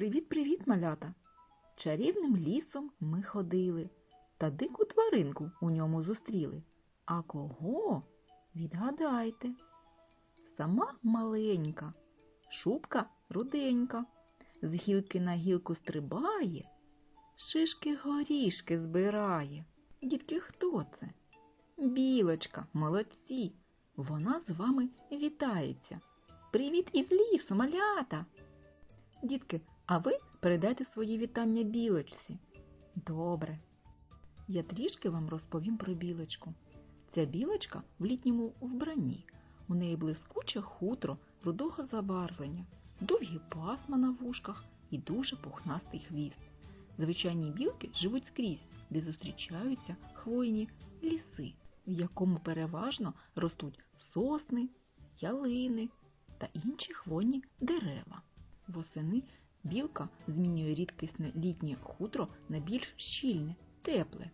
Привіт-привіт, малята! Чарівним лісом ми ходили, та дику тваринку у ньому зустріли. А кого? Відгадайте. Сама маленька, шубка руденька, з гілки на гілку стрибає, шишки горішки збирає. Дітки, хто це? Білочка, молодці! Вона з вами вітається. Привіт із лісу, малята! Дітки, а ви передайте свої вітання білочці. Добре. Я трішки вам розповім про білочку. Ця білочка в літньому вбранні. У неї блискуче хутро рудого забарвлення, довгі пасма на вушках і дуже пухнастий хвіст. Звичайні білки живуть скрізь, де зустрічаються хвойні ліси, в якому переважно ростуть сосни, ялини та інші хвойні дерева. Восени білка змінює рідкісне літнє хутро на більш щільне, тепле,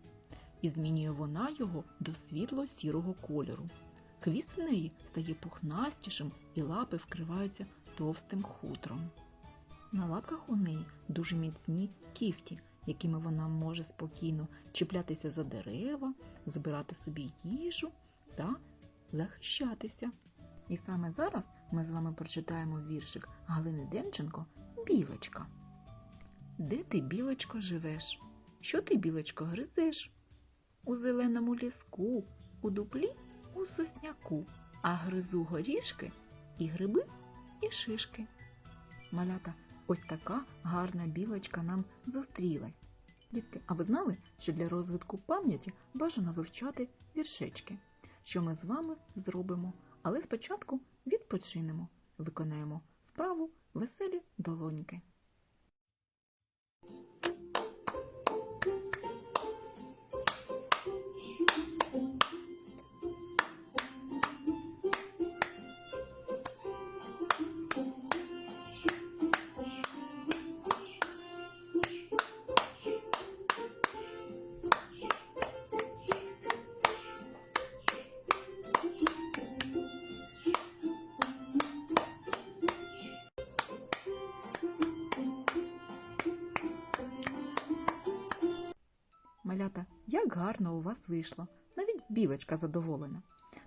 і змінює вона його до світло-сірого кольору. Хвіст в неї стає пухнастішим і лапи вкриваються товстим хутром. На лапках у неї дуже міцні кігті, якими вона може спокійно чіплятися за дерева, збирати собі їжу та захищатися. І саме зараз ми з вами прочитаємо віршик Галини Демченко Білочка. Де ти, білочко, живеш? Що ти, білочко, гризеш? У зеленому ліску, у дуплі, у сосняку, а гризу горішки і гриби, і шишки. Малята, ось така гарна білочка нам зустрілась. Дітки, а ви знали, що для розвитку пам'яті бажано вивчати віршечки? Що ми з вами зробимо? Але спочатку відпочинемо, виконаємо вправу веселі долоньки. Малята, як гарно у вас вийшло, навіть білочка задоволена.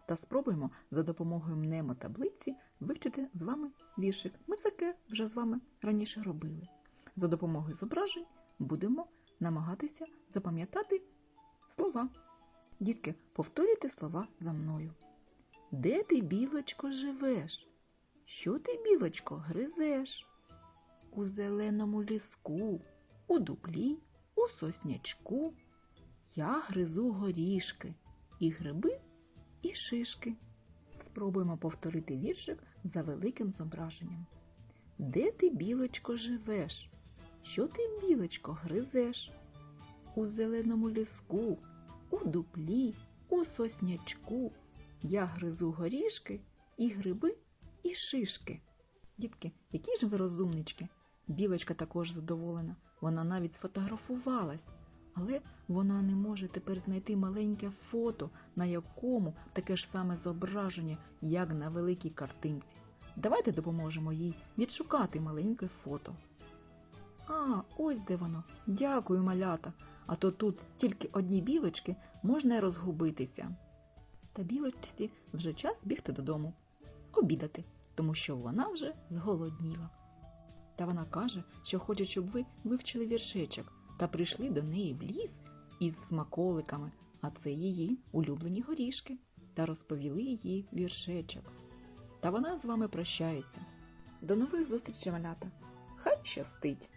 Та спробуємо за допомогою мнемотаблиці вивчити з вами віршик. Ми таке вже з вами раніше робили. За допомогою зображень будемо намагатися запам'ятати слова. Дітки, повторюйте слова за мною. Де ти, білочко, живеш? Що ти, білочко, гризеш? У зеленому ліску, у дуплі, у соснячку. Я гризу горішки, і гриби, і шишки. Спробуємо повторити віршик за великим зображенням. Де ти, білочко, живеш? Що ти, білочко, гризеш? У зеленому ліску, у дуплі, у соснячку. Я гризу горішки, і гриби, і шишки. Дітки, які ж ви розумнички? Білочка також задоволена. Вона навіть сфотографувалась. Але вона не може тепер знайти маленьке фото, на якому таке ж саме зображення, як на великій картинці. Давайте допоможемо їй відшукати маленьке фото. А, ось де воно. Дякую, малята. А то тут тільки одні білочки можна розгубитися. Та білочці вже час бігти додому, обідати, тому що вона вже зголодніла. Та вона каже, що хоче, щоб ви вивчили віршечок та прийшли до неї в ліс із смаколиками, а це її улюблені горішки, та розповіли їй віршечок. Та вона з вами прощається. До нових зустрічей, малята! Хай щастить!